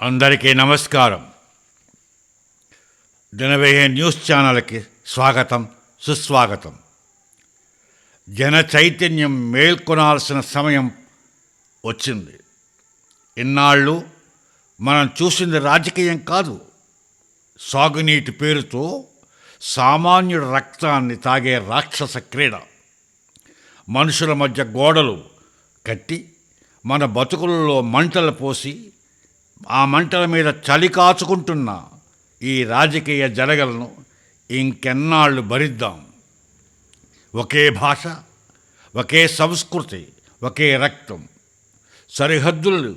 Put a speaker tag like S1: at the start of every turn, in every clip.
S1: అందరికీ నమస్కారం. దినవేహే న్యూస్ ఛానల్కి స్వాగతం సుస్వాగతం. జన చైతన్యం మేల్కొనాల్సిన సమయం వచ్చింది. ఇన్నాళ్ళు మనం చూసింది రాజకీయం కాదు. సాగునీటి పేరుతో సామాన్యుడి రక్తాన్ని తాగే రాక్షస క్రీడ. మనుషుల మధ్య గోడలు కట్టి మన బతుకులలో మంటలు పోసి ఆ మంటల మీద చలి కాచుకుంటున్న ఈ రాజకీయ జలగలను ఇంకెన్నాళ్ళు భరిద్దాం. ఒకే భాష ఒకే సంస్కృతి ఒకే రక్తం. సరిహద్దులు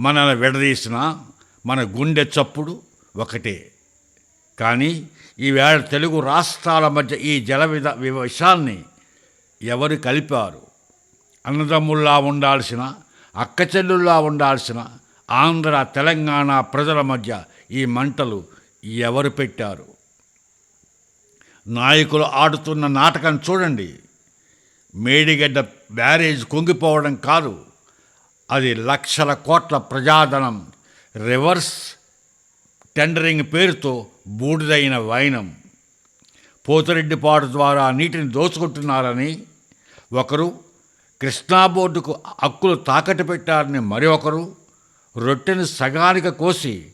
S1: మనల్ని విడదీసిన మన గుండె చప్పుడు ఒకటే. కానీ ఈవేళ తెలుగు రాష్ట్రాల మధ్య ఈ జల విధ విషాన్ని ఎవరు కలిపారు? అన్నదమ్ముల్లా ఉండాల్సిన అక్కచెల్లుల్లా ఉండాల్సిన ఆంధ్ర తెలంగాణ ప్రజల మధ్య ఈ మంటలు ఎవరు పెట్టారు? నాయకులు ఆడుతున్న నాటకం చూడండి. మేడిగడ్డ బ్యారేజ్ కుంగిపోవడం కాదు. అది లక్షల కోట్ల ప్రజాధనం రివర్స్ టెండరింగ్ పేరుతో బూడిదైన వైనం. పోతిరెడ్డిపాడు ద్వారా నీటిని దోచుకుంటున్నారని ఒకరు కృష్ణా బోర్డుకు హక్కులు తాకట్టు పెట్టారని మరి ఒకరు రొట్టెను సగానికి కోసి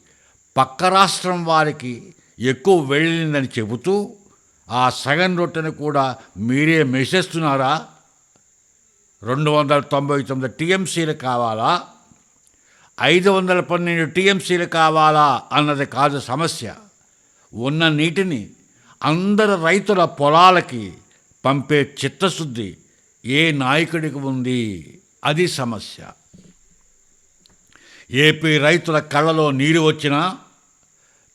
S1: పక్క రాష్ట్రం వారికి ఎక్కువ వెళ్ళిందని చెబుతూ ఆ సగం రొట్టెను కూడా మీరే మెసేస్తున్నారా? రెండు వందల తొంభై తొమ్మిది టీఎంసీలు కావాలా? ఐదు వందల పన్నెండు టీఎంసీలు కావాలా అన్నది కాదు సమస్య. ఉన్న నీటిని అందరు రైతుల పొలాలకి పంపే చిత్తశుద్ధి ఏ నాయకుడికి ఉంది? అది సమస్య. ఏపీ రైతుల కళ్ళలో నీరు వచ్చినా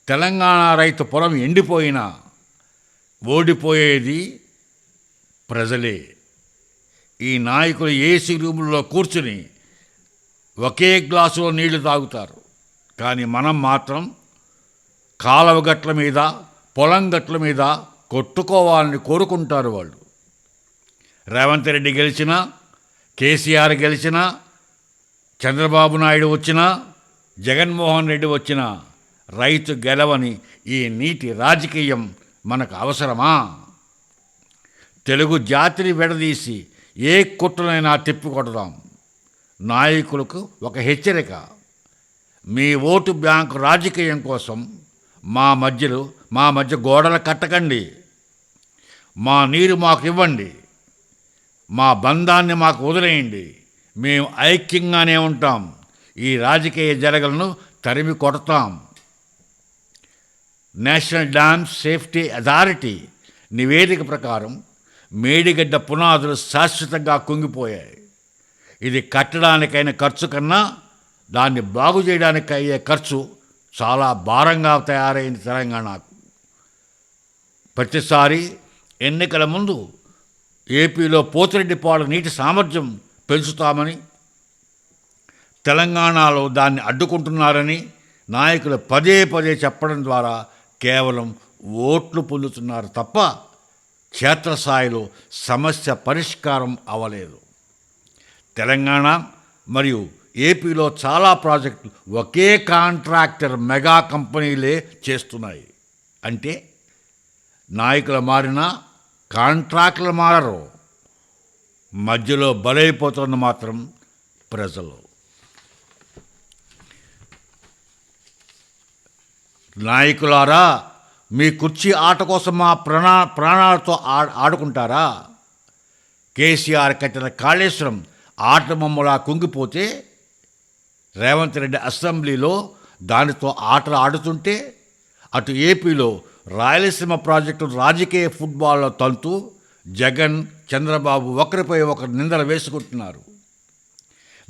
S1: తెలంగాణ రైతు పొలం ఎండిపోయినా ఓడిపోయేది ప్రజలే. ఈ నాయకులు ఏసీ రూముల్లో కూర్చుని ఒకే గ్లాసులో నీళ్ళు తాగుతారు. కానీ మనం మాత్రం కాలవ గట్ల మీద పొలం గట్ల మీద కొట్టుకోవాలని కోరుకుంటారు వాళ్ళు. రేవంత్ రెడ్డి గెలిచినా కేసీఆర్ గెలిచినా చంద్రబాబు నాయుడు వచ్చినా జగన్మోహన్ రెడ్డి వచ్చినా రైతు గెలవని ఈ నీటి రాజకీయం మనకు అవసరమా? తెలుగు జాతిని విడదీసి ఏ కుట్రనైనా తిప్పికొడదాం. నాయకులకు ఒక హెచ్చరిక. మీ ఓటు బ్యాంకు రాజకీయం కోసం మా మధ్యలో మా మధ్య గోడలు కట్టకండి. మా నీరు మాకు ఇవ్వండి. మా బంధాన్ని మాకు వదిలేయండి. మేము ఐక్యంగానే ఉంటాం. ఈ రాజకీయ జరగలను తరిమి కొడతాం. నేషనల్ డ్యామ్ సేఫ్టీ అథారిటీ నివేదిక ప్రకారం మేడిగడ్డ పునాదులు శాశ్వతంగా కుంగిపోయాయి. ఇది కట్టడానికైన ఖర్చు కన్నా దాన్ని బాగు చేయడానికి అయ్యే ఖర్చు చాలా భారంగా తయారైంది తెలంగాణకు ప్రతిసారి ఎన్నికల ముందు ఏపీలో పోతిరెడ్డిపాడు నీటి సామర్థ్యం పెంచుతామని తెలంగాణలో దాన్ని అడ్డుకుంటున్నారని నాయకులు పదే పదే చెప్పడం ద్వారా కేవలం ఓట్లు పొందుతున్నారు తప్ప క్షేత్రస్థాయిలో సమస్య పరిష్కారం అవ్వలేదు. తెలంగాణ మరియు ఏపీలో చాలా ప్రాజెక్టులు ఒకే కాంట్రాక్టర్ మెగా కంపెనీలే చేస్తున్నాయి. అంటే నాయకులు మారినా కాంట్రాక్టులు మారరు. మధ్యలో బలైపోతున్న మాత్రం ప్రజలు. నాయకులారా మీ కుర్చీ ఆట కోసం మా ప్రాణా ప్రాణాలతో ఆడుకుంటారా? కేసీఆర్ కట్టిన కాళేశ్వరం ఆట మమ్మలా కుంగిపోతే రేవంత్ రెడ్డి అసెంబ్లీలో దానితో ఆటలు ఆడుతుంటే అటు ఏపీలో రాయలసీమ ప్రాజెక్టు రాజకీయ ఫుట్బాల్లో తంతు జగన్ చంద్రబాబు ఒకరిపై ఒకరు నిందలు వేసుకుంటున్నారు.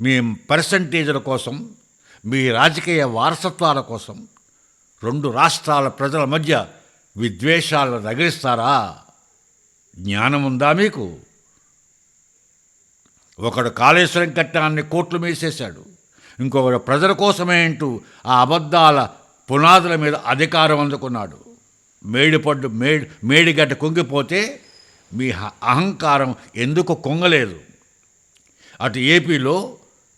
S1: మీ పర్సంటేజ్ల కోసం మీ రాజకీయ వారసత్వాల కోసం రెండు రాష్ట్రాల ప్రజల మధ్య విద్వేషాలను రగిలిస్తారా? జ్ఞానం ఉందా మీకు? ఒకడు కాళేశ్వరం కట్టాన్ని కోట్లు మీసేశాడు. ఇంకొకడు ప్రజల కోసమే అంటూ ఆ అబద్ధాల పునాదుల మీద అధికారం అందుకున్నాడు. మేడిపడ్డు మేడి మేడిగడ్డ కుంగిపోతే మీ హ- అహంకారం ఎందుకు కొంగలేదు? అటు ఏపీలో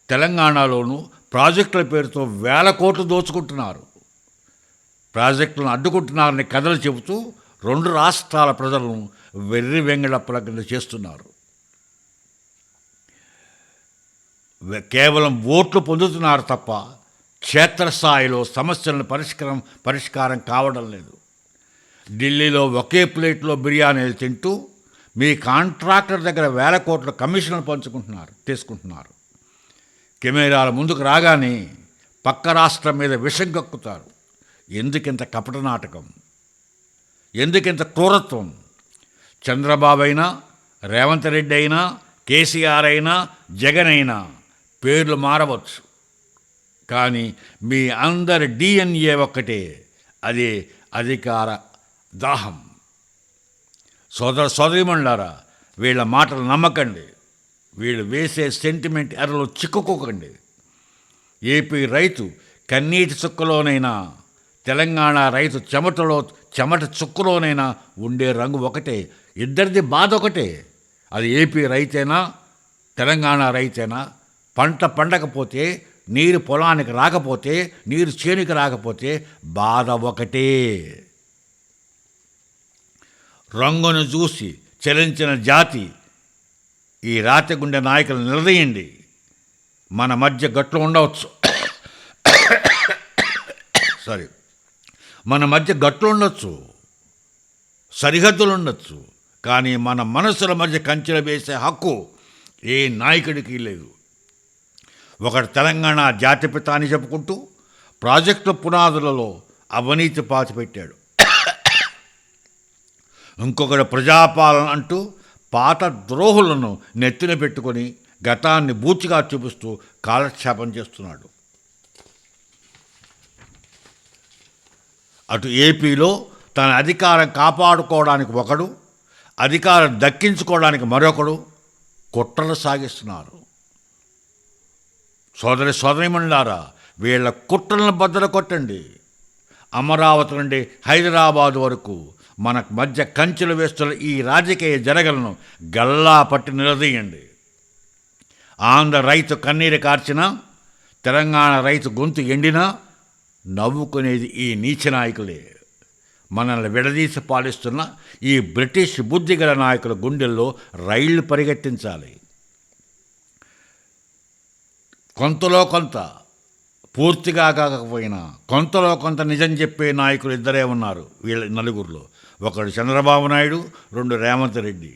S1: తెలంగాణలోనూ ప్రాజెక్టుల పేరుతో వేల కోట్లు దోచుకుంటున్నారు. ప్రాజెక్టులను అడ్డుకుంటున్నారని కథలు చెబుతూ రెండు రాష్ట్రాల ప్రజలను వెర్రి వెంగళప్పల కింద చేస్తున్నారు. కేవలం ఓట్లు పొందుతున్నారు తప్ప క్షేత్రస్థాయిలో సమస్యలను పరిష్కారం పరిష్కారం కావడం లేదు. ఢిల్లీలో ఒకే ప్లేట్లో బిర్యానీలు తింటూ మీ కాంట్రాక్టర్ దగ్గర వేల కోట్ల కమిషన్లు పంచుకుంటున్నారు తీసుకుంటున్నారు. కెమెరాల ముందుకు రాగానే పక్క రాష్ట్రం మీద విషం కక్కుతారు. ఎందుకింత కపట నాటకం? ఎందుకింత క్రూరత్వం? చంద్రబాబు అయినా రేవంత్ రెడ్డి అయినా కేసీఆర్ అయినా జగన్ అయినా పేర్లు మారవచ్చు. కానీ మీ అందరి డిఎన్ఏ ఒక్కటే అదే అధికార దాహం. సోదర సోదరిమణులారా వీళ్ళ మాటలు నమ్మకండి. వీళ్ళు వేసే సెంటిమెంట్ ఎర్రలో చిక్కుకోకండి. ఏపీ రైతు కన్నీటి చుక్కలోనైనా తెలంగాణ రైతు చెమటలో చెమట చుక్కలోనైనా ఉండే రంగు ఒకటే ఇద్దరిది బాధ ఒకటే. అది ఏపీ రైతేనా తెలంగాణ రైతేనా? పంట పండకపోతే నీరు పొలానికి రాకపోతే నీరు చేనుకి రాకపోతే బాధ ఒకటే. రంగును చూసి చలించిన జాతి ఈ రాతిగుండె నాయకులు నిలదీయండి. మన మధ్య గట్లు ఉండవచ్చు. సారీ మన మధ్య గట్లు ఉండొచ్చు. సరిహద్దులు ఉండొచ్చు. కానీ మన మనసుల మధ్య కంచెలు వేసే హక్కు ఏ నాయకుడికి లేదు. ఒకడు తెలంగాణ జాతిపిత అని చెప్పుకుంటూ ప్రాజెక్టు పునాదులలో అవినీతి పాతిపెట్టాడు. ఇంకొకడు ప్రజాపాలన అంటూ పాత ద్రోహులను నెత్తిన పెట్టుకొని గతాన్ని బూచిగా చూపిస్తూ కాలక్షేపం చేస్తున్నాడు. అటు ఏపీలో తన అధికారం కాపాడుకోవడానికి ఒకడు అధికారం దక్కించుకోవడానికి మరొకడు కుట్రలు సాగిస్తున్నారు. సోదరి సోదరిమణులారా వీళ్ళ కుట్రలను బద్దలు కొట్టండి. అమరావతి నుండి హైదరాబాద్ వరకు మన మధ్య కంచెలు వేస్తున్న ఈ రాజకీయ జరగలను గల్లా పట్టి నిలదీయండి. ఆంధ్ర రైతు కన్నీరు కార్చినా తెలంగాణ రైతు గొంతు ఎండినా నవ్వుకునేది ఈ నీచ నాయకులే. మనల్ని విడదీసి పాలిస్తున్న ఈ బ్రిటిష్ బుద్ధిగల నాయకుల గుండెల్లో రైళ్ళు పరిగెత్తించాలి. కొంతలో కొంత పూర్తిగా కాకపోయినా కొంతలో కొంత నిజం చెప్పే నాయకులు ఇద్దరే ఉన్నారు వీళ్ళ నలుగురిలో. ఒకడు చంద్రబాబు నాయుడు రెండు రేవంత్ రెడ్డి.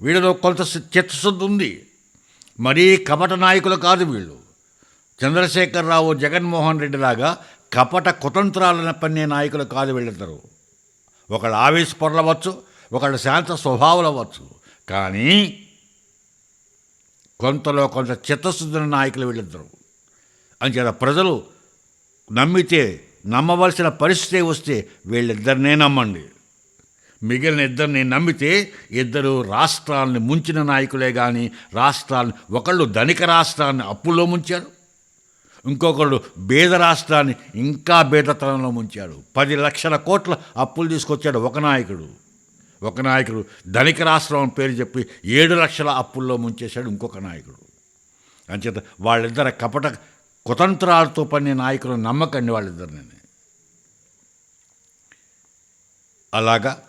S1: వీళ్ళలో కొంత చిత్తశుద్ధి ఉంది. మరీ కపట నాయకులు కాదు వీళ్ళు. చంద్రశేఖరరావు జగన్మోహన్ రెడ్డి లాగా కపట కుతంత్రాలను పన్నే నాయకులు కాదు వీళ్ళిద్దరు. ఒకళ్ళు ఆవేశపడవచ్చు ఒకళ్ళు శాంత స్వభావులవచ్చు అవ్వచ్చు కానీ కొంతలో కొంత చిత్తశుద్ధిన నాయకులు వీళ్ళిద్దరు. అంచేత ప్రజలు నమ్మితే నమ్మవలసిన పరిస్థితి వస్తే వీళ్ళిద్దరినే నమ్మండి. మిగిలిన ఇద్దరిని నమ్మితే ఇద్దరు రాష్ట్రాలని ముంచిన నాయకులే కానీ రాష్ట్రాన్ని ఒకళ్ళు ధనిక రాష్ట్రాన్ని అప్పుల్లో ముంచారు. ఇంకొకళ్ళు బీద రాష్ట్రాన్ని ఇంకా బీదతనంలో ముంచాడు పది లక్షల కోట్ల అప్పులు తీసుకొచ్చాడు ఒక నాయకుడు. ఒక నాయకుడు ధనిక రాష్ట్రం పేరు చెప్పి ఏడు లక్షల అప్పుల్లో ముంచేశాడు ఇంకొక నాయకుడు. అంచేత వాళ్ళిద్దరు కపట కుతంత్రాలతో పని నాయకులు నమ్మకండి వాళ్ళిద్దరిని అలాగా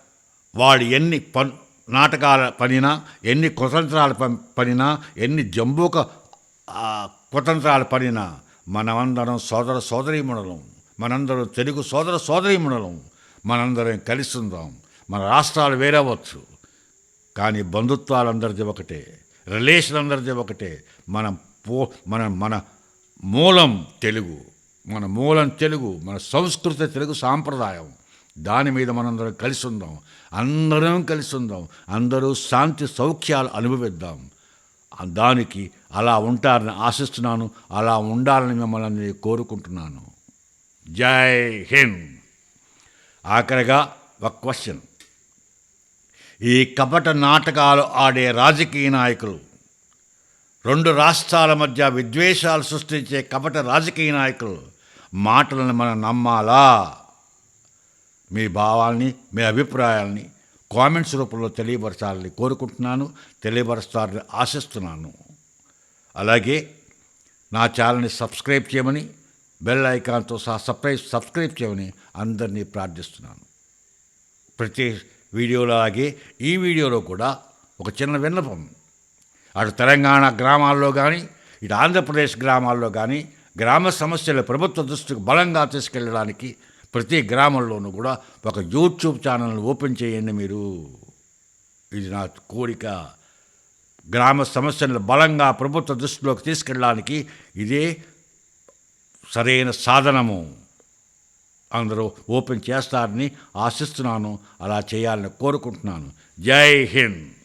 S1: వాడు ఎన్ని పన్ నాటకాల పనినా ఎన్ని కుతంత్రాల పనినా ఎన్ని జంబూక కుతంత్రాలు కుతంత్రాల పనినా మనమందరం సోదర సోదరీమణులం. మనందరం తెలుగు సోదర సోదరీమణులం. మనందరం కలిసి ఉందాం మన రాష్ట్రాలు వేరవచ్చు కానీ బంధుత్వాలందరిది ఒకటే. రిలేషన్ అందరిది ఒకటే. మనం పో మన మన మూలం తెలుగు. మన మూలం తెలుగు మన సంస్కృతి తెలుగు సాంప్రదాయం. దాని మీద మనందరం కలిసి ఉందాం అందరం కలిసి ఉందాం అందరూ శాంతి సౌఖ్యాలు అనుభవిద్దాం. దానికి అలా ఉంటారని ఆశిస్తున్నాను. అలా ఉండాలని మిమ్మల్ని కోరుకుంటున్నాను. జై హింద్. ఆఖరిగా ఒక క్వశ్చన్. ఈ కపట నాటకాలు ఆడే రాజకీయ నాయకులు రెండు రాష్ట్రాల మధ్య విద్వేషాలు సృష్టించే కపట రాజకీయ నాయకులు మాటలను మనం నమ్మాలా? మీ భావాల్ని మీ అభిప్రాయాల్ని కామెంట్స్ రూపంలో తెలియపరచాలని కోరుకుంటున్నాను తెలియపరుస్తారని ఆశిస్తున్నాను. అలాగే నా ఛానల్ని సబ్స్క్రైబ్ చేయమని బెల్ ఐకాన్తో సహా సబ్స్క్రైబ్ సబ్స్క్రైబ్ చేయమని అందరినీ ప్రార్థిస్తున్నాను. ప్రతి వీడియోలాగే ఈ వీడియోలో కూడా ఒక చిన్న విన్నపం. అటు తెలంగాణ గ్రామాల్లో కానీ ఇటు ఆంధ్రప్రదేశ్ గ్రామాల్లో కానీ గ్రామ సమస్యలు ప్రభుత్వ దృష్టికి బలంగా తీసుకెళ్ళడానికి ప్రతి గ్రామంలోనూ కూడా ఒక యూట్యూబ్ ఛానల్ని ఓపెన్ చేయండి మీరు. ఇది నా కోరిక. గ్రామ సమస్యలను బలంగా ప్రభుత్వ దృష్టిలోకి తీసుకెళ్ళడానికి ఇదే సరైన సాధనము. అందరూ ఓపెన్ చేస్తారని ఆశిస్తున్నాను. అలా చేయాలని కోరుకుంటున్నాను. జై హింద్.